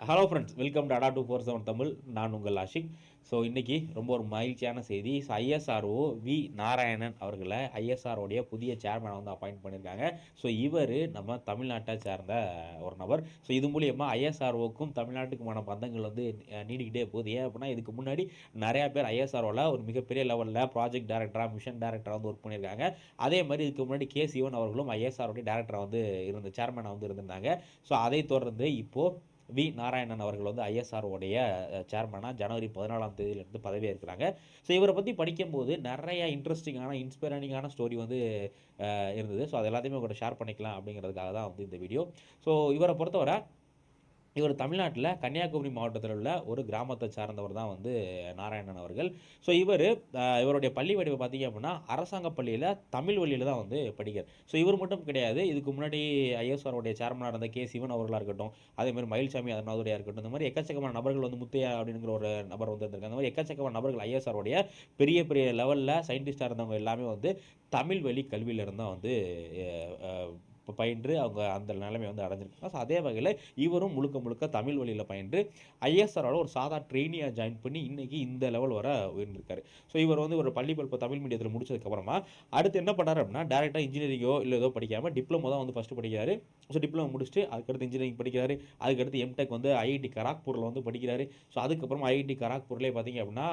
Hello friends welcome to Adda two four seven Tamil நான் உங்கள் Ashiq so இன்றைக்கி ரொம்ப ஒரு மகிழ்ச்சியான செய்தி. ஸோ ஐஎஸ்ஆர்ஓ வி நாராயணன் அவர்களை ஐஎஸ்ஆர்ஓடைய புதிய சேர்மனை வந்து அப்பாயிண்ட் பண்ணியிருக்காங்க. ஸோ இவர் நம்ம தமிழ்நாட்டை சேர்ந்த ஒரு நபர். ஸோ இது மூலியமாக ஐஎஸ்ஆர்ஓக்கும் தமிழ்நாட்டுக்குமான பந்தங்கள் வந்து நீடிக்கிட்டே போகுது. ஏன் அப்படின்னா இதுக்கு முன்னாடி நிறையா பேர் ஐஎஸ்ஆர்ஓவில் ஒரு மிகப்பெரிய லெவலில் ப்ராஜெக்ட் டேரக்டராக மிஷன் டேரக்டராக வந்து ஒர்க் பண்ணியிருக்காங்க. அதே மாதிரி இதுக்கு முன்னாடி கே சிவன் அவர்களும் ஐஎஸ்ஆர்ஓடைய டேரக்டராக வந்து இருந்த சேர்மனாக வந்து இருந்திருந்தாங்க. ஸோ அதை தொடர்ந்து இப்போது வி. நாராயணன் அவர்கள் வந்து ஐஎஸ்ஆர்ஓடைய சேர்மனாக ஜனவரி பதினாலாம் தேதியிலிருந்து பதவியாக இருக்கிறாங்க ஸோ இவரை பற்றி படிக்கும்போது நிறைய இன்ட்ரெஸ்டிங்கான இன்ஸ்பைரிங்கான ஸ்டோரி வந்து இருந்தது. ஸோ அது எல்லாத்தையுமே உங்கள்கிட்ட ஷேர் பண்ணிக்கலாம் அப்படிங்கிறதுக்காக தான் வந்து இந்த வீடியோ ஸோ இவரை பொறுத்தவரை இவர் தமிழ்நாட்டில் கன்னியாகுமரி மாவட்டத்தில் உள்ள ஒரு கிராமத்தை சார்ந்தவர் தான் வந்து நாராயணன் அவர்கள். ஸோ இவர் இவருடைய பள்ளி படிப்பு பார்த்தீங்க அப்படின்னா அரசாங்க பள்ளியில் தமிழ் வழியில் தான் வந்து படிக்கிறார். ஸோ இவர் மட்டும் கிடையாது இதுக்கு முன்னாடி ஐஎஸ்ஆருடைய சேர்மனாக இருந்த கே சிவன் அவர்களாக இருக்கட்டும் அதே மாதிரி மயில்சாமி அதனாவதுரையாக இருக்கட்டும் இந்த மாதிரி எக்கச்சக்கமான நபர்கள் வந்து முத்தையா அப்படிங்கிற ஒரு நபர் வந்து இருந்திருக்காங்க அந்த மாதிரி எக்கச்சக்கமான நபர்கள் ஐஎஸ்ஆருடைய பெரிய பெரிய லெவலில் சயின்டிஸ்டாக இருந்தவங்க எல்லாமே வந்து தமிழ் வழி கல்வியிலிருந்து தான் வந்து இப்போ பயின்று அவங்க அந்த நிலைமை வந்து அடைஞ்சிருக்காங்க. ஸோ அதே வகையில் இவரும் முழுக்க முழுக்க தமிழ் வழியில் பயின்று ஐஎஸ்ஆரோட ஒரு சாதா ட்ரெயினியாக ஜாயின் பண்ணி இன்றைக்கி இந்த லெவல் வர உயர்ந்திருக்காரு. ஸோ இவர் வந்து ஒரு பள்ளி படிப்பு தமிழ் மீடியத்தில் முடிச்சதுக்கப்புறமா அடுத்து என்ன பண்ணார் அப்படின்னா டேரெக்டாக இன்ஜினியரிங்கோ இல்லை ஏதோ படிக்காமல் டிப்ளமோ தான் வந்து ஃபஸ்ட்டு படிக்கிறாரு. ஸோ டிப்ளமோ முடிச்சுட்டு அதுக்கடுத்து இன்ஜினியரிங் படிக்கிறாரு. அதுக்கடுத்து எம்டெக் வந்து ஐஐடி கராக்பூரில் வந்து படிக்கிறாரு. ஸோ அதுக்கப்புறம் ஐஐடி கராக்பூர்லேயே பார்த்தீங்க அப்படின்னா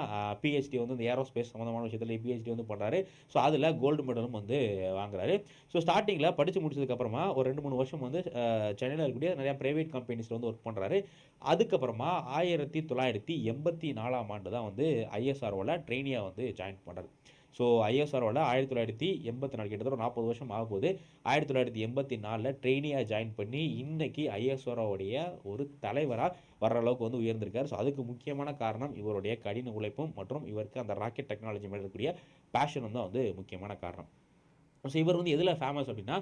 பிஹெச்டி வந்து இந்த ஏரோஸ்பேஸ் சம்மந்தமான விஷயத்தில் பிஹெச்டி வந்து பண்ணுறாரு ஸோ அதில் கோல்டு மெடலும் வந்து வாங்குறாரு. ஸோ ஸ்டார்டிங்கில் படித்து முடிச்சதுக்கப்புறம் ஒரு ரெண்டு மூணு வருஷம் வந்து சென்னையில் இருக்கக்கூடிய நிறையா ப்ரைவேட் கம்பெனிஸில் வந்து ஒர்க் பண்ணுறாரு அதுக்கப்புறமா ஆயிரத்தி தொள்ளாயிரத்தி எண்பத்தி நாலாம் ஆண்டு தான் வந்து ஐஎஸ்ஆர்ஓவில் ட்ரெயினியாக வந்து ஜாயின் பண்ணுறாரு ஸோ ஐஎஸ்ஆர்ஓவில் ஆயிரத்தி தொள்ளாயிரத்தி எண்பத்தி நாலு கிட்டத்தட்ட நாற்பது வருஷம் ஆக போது ஆயிரத்தி தொள்ளாயிரத்தி எண்பத்தி நாலில் ட்ரெயினியாக ஜாயின் பண்ணி இன்றைக்கி ஐஎஸ்ஆர்ஓடைய ஒரு தலைவராக வர்ற அளவுக்கு வந்து உயர்ந்திருக்கார். ஸோ அதுக்கு முக்கியமான காரணம் இவருடைய கடின உழைப்பும் மற்றும் இவருக்கு அந்த ராக்கெட் டெக்னாலஜி மேலே இருக்கக்கூடிய பேஷனும் தான் வந்து முக்கியமான காரணம். ஸோ இவர் வந்து எதில் ஃபேமஸ் அப்படின்னா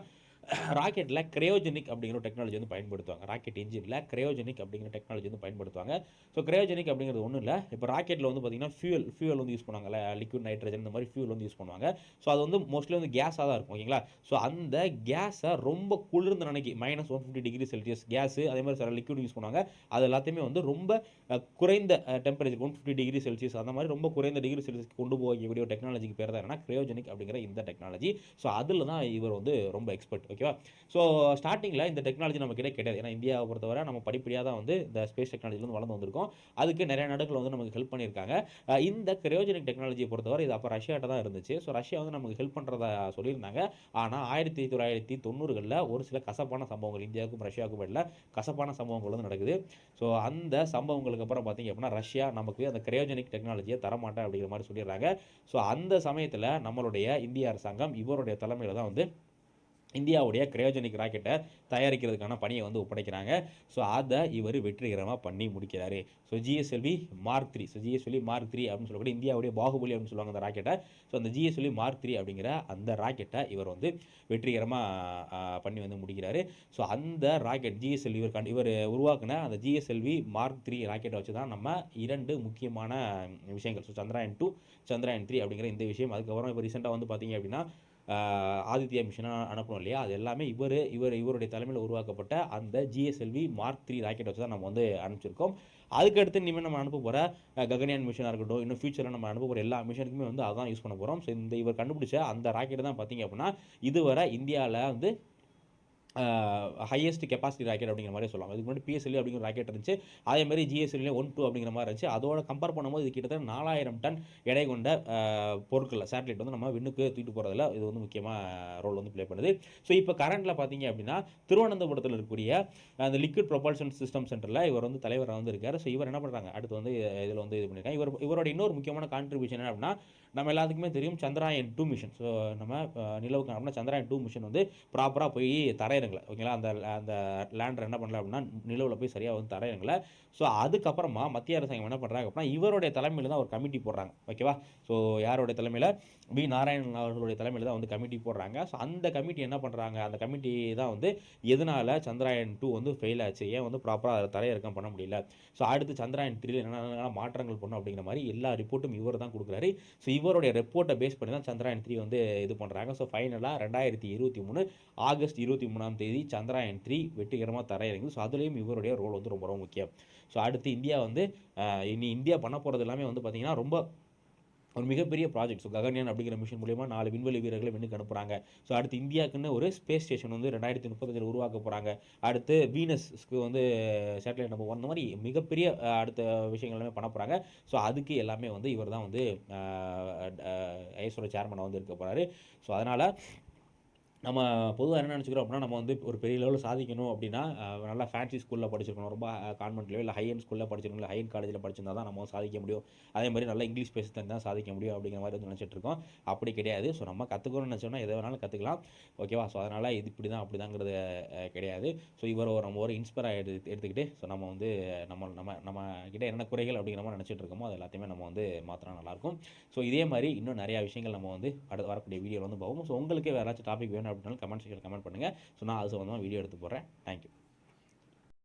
ராக்கெட்டில் கிரையோஜெனிக் அப்படிங்கிற ஒரு டெக்னாலஜி வந்து பயன்படுத்துவாங்க. ராக்கெட் இன்ஜினில் கிரையோஜெனிக் அப்படிங்கிற டெக்னாலஜி வந்து பயன்படுத்துவாங்க. ஸோ கிரையோஜெனிக் அப்படிங்கிறது ஒன்றும் இல்லை. இப்போ ராக்கெட்டில் வந்து பார்த்தீங்கன்னா ஃபியூல் ஃபியூல் வந்து யூஸ் பண்ணுவாங்கல்ல லிக்விட் நைட்ரஜன் இந்த மாதிரி ஃபியூல் வந்து யூஸ் பண்ணுவாங்க. ஸோ அது வந்து மோஸ்ட்லி வந்து கேஸாக தான் இருக்கும் ஓகேங்களா ஸோ அந்த கேஸை ரொம்ப குளிர்ந்த நினைக்கி minus one fifty degree Celsius gas அதே மாதிரி சில லிக்விட் யூஸ் பண்ணுவாங்க. அது எல்லாத்தையுமே வந்து ரொம்ப குறைந்த temperature one fifty degree Celsius அந்த மாதிரி ரொம்ப குறைந்த டிகிரி செல்சியஸ் கொண்டு போகக்கூடிய டெக்னாலஜிக்கு பேர் தான் என்னன்னா கிரையோஜெனிக் அப்படிங்கிற இந்த டெக்னாலஜி ஸோ அதில் தான் இவர் வந்து ரொம்ப எக்ஸ்பர்ட் ஓகேவா? ஸோ ஸ்டார்டிங்கில் இந்த டெக்னாலஜி நம்ம கிட்ட கிடையாது. ஏன்னா இந்தியாவை பொறுத்தவரை நம்ம படிப்படியாக தான் வந்து இந்த ஸ்பேஸ் டெக்னாலஜி வந்து வளர்ந்து வந்திருக்கோம். அதுக்கு நிறைய நாடுகள் வந்து நமக்கு ஹெல்ப் பண்ணியிருக்காங்க. இந்த கிரையோஜெனிக் டெக்னாலஜியை பொறுத்தவரை இது அப்போ ரஷ்யாட்ட தான் இருந்துச்சு. ஸோ ரஷ்யா வந்து நமக்கு ஹெல்ப் பண்ணுறதா சொல்லியிருந்தாங்க. ஆனால் ஆயிரத்தி தொள்ளாயிரத்தி தொண்ணூறுகளில் ஒரு சில கசப்பான சம்பவங்கள் இந்தியாவுக்கும் ரஷ்யாவுக்கும் இடையில் கசப்பான சம்பவங்கள் வந்து நடக்குது. ஸோ அந்த சம்பவங்களுக்கு அப்புறம் பார்த்தீங்க அப்படின்னா ரஷ்யா நமக்கு அந்த கிரையோஜெனிக் டெக்னாலஜியை தரமாட்டேன் அப்படிங்கிற மாதிரி சொல்லிடுறாங்க. ஸோ அந்த சமயத்தில் நம்மளுடைய இந்திய அரசாங்கம் இவருடைய தலைமையில் தான் வந்து இந்தியாவுடைய கிரையோஜெனிக் ராக்கெட்டை தயாரிக்கிறதுக்கான பணியை வந்து ஒப்படைக்கிறாங்க. ஸோ அதை இவர் வெற்றிகரமாக பண்ணி முடிக்கிறாரு. So GSLV Mark three so GSLV Mark three அப்படின்னு சொல்லக்கூடிய இந்தியாவுடைய பாகுபலி அப்படின்னு சொல்லுவாங்க அந்த ராக்கெட்டை. ஸோ அந்த ஜிஎஸ்எல்வி மார்க் த்ரீ அப்படிங்கிற அந்த ராக்கெட்டை இவர் வந்து வெற்றிகரமாக பண்ணி வந்து முடிக்கிறாரு. ஸோ அந்த ராக்கெட் ஜிஎஸ்எல்வி இவர் கண் இவர் உருவாக்குன அந்த ஜிஎஸ்எல்வி மார்க் த்ரீ ராக்கெட்டை வச்சு தான் நம்ம இரண்டு முக்கியமான விஷயங்கள். So Chandrayaan two Chandrayaan three அப்படிங்கிற இந்த விஷயம். அதுக்கப்புறம் இப்போ ரீசெண்டாக வந்து பார்த்தீங்க அப்படின்னா ஆதித்யா மிஷனாக அனுப்பணும் இல்லையா? அது எல்லாமே இவர் இவர் இவருடைய தலைமையில் உருவாக்கப்பட்ட அந்த ஜிஎஸ்எல்வி மார்க் த்ரீ ராக்கெட் வச்சு தான் நம்ம வந்து அனுப்பிச்சிருக்கோம். அதுக்கடுத்து இனிமேல் நம்ம அனுப்ப போகிற ககன்யான் மிஷனாக இருக்கட்டும் இன்னும் ஃபியூச்சரில் நம்ம அனுப்ப போகிற எல்லா மிஷனுக்குமே வந்து அதான் யூஸ் பண்ண போகிறோம் ஸோ இந்த இவர் கண்டுபிடிச்ச அந்த ராக்கெட் தான் பார்த்தீங்க அப்படின்னா இதுவரை இந்தியாவில் வந்து ஹையஸ்ட் கெப்பாசிட்டி ராக்கெட் அப்படிங்கிற மாதிரி சொல்லுவாங்க. இதுக்கு முன்னாடி பிஎஸ்எல்வி அப்படிங்கிற ராக்கெட் இருந்துச்சு. அதே மாதிரி ஜிஎஸ்எல்லே ஒன் டூ அப்படிங்கிற மாதிரி இருந்துச்சு. அதோட கம்பேர் பண்ணும்போது இது கிட்டத்தட்ட நாலாயிரம் டன் எடை கொண்ட பொருட்களில் சேட்டலைட் வந்து நம்ம விண்ணுக்கு தூக்கிட்டு போகிறதுல இது வந்து முக்கியமாக ரோல் வந்து ப்ளே பண்ணுது. ஸோ இப்போ கரண்ட்டில் பார்த்தீங்க அப்படின்னா திருவனந்தபுரத்தில் இருக்கக்கூடிய அந்த லிக்விட் ப்ரொபல்ஷன் சிஸ்டம் சென்டரில் இவர் வந்து தலைவராக வந்து இருக்கார். ஸோ இவர் என்ன பண்ணுறாங்க அடுத்து வந்து இதில் வந்து இது பண்ணியிருக்காங்க இவர் இவரோட இன்னொரு முக்கியமான கான்ட்ரிபியூஷன் என்ன அப்படின்னா நம்ம எல்லாத்துக்குமே தெரியும் சந்திராயன் டூ மிஷன் ஸோ நம்ம நிலவுக்கு அப்படின்னா சந்திராயன் டூ மிஷன் வந்து ப்ராப்பராக போய் தரையிறங்கல. ஓகேங்களா? அந்த அந்த லேண்டர் என்ன பண்ணல அப்படின்னா நிலவில் போய் சரியாக வந்து தரையிறங்களை ஸோ அதுக்கப்புறமா மத்திய அரசாங்கம் என்ன பண்ணுறாங்க அப்படின்னா இவருடைய தலைமையில் தான் ஒரு கமிட்டி போடுறாங்க. ஓகேவா? ஸோ யாருடைய தலைமையில்? வி. நாராயணன் அவர்களுடைய தலைமையில் தான் வந்து கமிட்டி போடுறாங்க. ஸோ அந்த கமிட்டி என்ன பண்ணுறாங்க அந்த கமிட்டி தான் வந்து எதனால் சந்திராயன் டூ வந்து ஃபெயில் ஆச்சு? ஏன் வந்து ப்ராப்பராக தரையிறக்கம் பண்ண முடியல? ஸோ அடுத்து சந்திராயன் த்ரீல என்னென்ன மாற்றங்கள் பண்ணும் அப்படிங்கிற மாதிரி எல்லா ரிப்போர்ட்டும் இவர் தான் கொடுக்குறாரு. ஸோ இவருடைய ரிப்போர்ட்டை பேஸ் பண்ணி தான் சந்திராயன் த்ரீ வந்து இது பண்ணுறாங்க ஸோ ஃபைனலாக ரெண்டாயிரத்தி இருபத்தி மூணு ஆகஸ்ட் இருபத்தி மூணாம் தேதி சந்திராயன் த்ரீ வெற்றிகரமாக தரையிறங்குது ஸோ அதுலேயும் இவருடைய ரோல் வந்து ரொம்ப ரொம்ப முக்கியம். ஸோ அடுத்து இந்தியா வந்து இனி இந்தியா பண்ண போகிறது எல்லாமே வந்து பார்த்திங்கன்னா ரொம்ப ஒரு மிகப்பெரிய ப்ராஜெக்ட் ஸோ ககன்யான் அப்படிங்கிற மிஷன் மூலியமாக நாலு விண்வெளி வீரர்களை விண்ணுக்கு அனுப்புகிறாங்க ஸோ அடுத்து இந்தியாவுக்குன்னு ஒரு ஸ்பேஸ் ஸ்டேஷன் வந்து ரெண்டாயிரத்தி முப்பத்தஞ்சில் உருவாக்க போகிறாங்க அடுத்து வீனஸ்க்கு வந்து சேட்டலைட் நம்ம வந்த மாதிரி மிகப்பெரிய அடுத்த விஷயங்கள் எல்லாமே பண்ண போகிறாங்க ஸோ அதுக்கு எல்லாமே வந்து இவர் தான் வந்து ஐஎஸ்ஓட சேர்மனாக வந்து இருக்க போகிறாரு ஸோ அதனால் நம்ம பொதுவாக என்ன நினச்சிக்கிறோம் அப்படின்னா நம்ம வந்து ஒரு பெரிய லெவலில் சாதிக்கணும் அப்படின்னா நல்லா ஃபேன்சி ஸ்கூலில் படிச்சிருக்கணும். ரொம்ப கான்வென்ட்லையோ இல்லை ஹையன் ஸ்கூலில் படிச்சிருக்கணும். இல்லை ஹையன் காலேஜில் படிச்சிருந்தா தான் நம்ம சாதிக்க முடியும். அதே மாதிரி நல்லா இங்கிலீஷ் பேசி தான் சாதிக்க முடியும் அப்படிங்கிற மாதிரி வந்து நினச்சிட்டு இருக்கோம். அப்படி கிடையாது. ஸோ நம்ம கற்றுக்கணும்னு நினச்சோம்னா எதை வேணாலும் கற்றுக்கலாம் ஓகேவா ஸோ அதனால் இது இப்படி தான் அப்படி தாங்கிறது கிடையாது. ஸோ இவர் ஒரு நம்ம ஒரு இன்ஸ்பயர் எடுத்து எடுத்துக்கிட்டு ஸோ நம்ம வந்து நம்ம நம்ம நம்ம கிட்டே என்ன குறைகள் அப்படிங்கிற மாதிரி நினச்சிட்டு இருக்கோமோ அது எல்லாத்தையுமே நம்ம வந்து மாற்றினா நல்லாயிருக்கும் ஸோ இதே மாதிரி இன்னும் நிறையா விஷயங்கள் நம்ம வந்து அடுத்து வரக்கூடிய வீடியோவில் வந்து பார்ப்போம். ஸோ உங்களுக்கு வேறு ஏதாச்சும் டாபிக் வேணும் அப்படின்னாலும் கமெண்ட் செக்ஷனில் கமெண்ட் பண்ணுங்கள் ஸோ நான் அது சம்மந்தமாக வீடியோ எடுத்து போடுறேன். தேங்க்யூ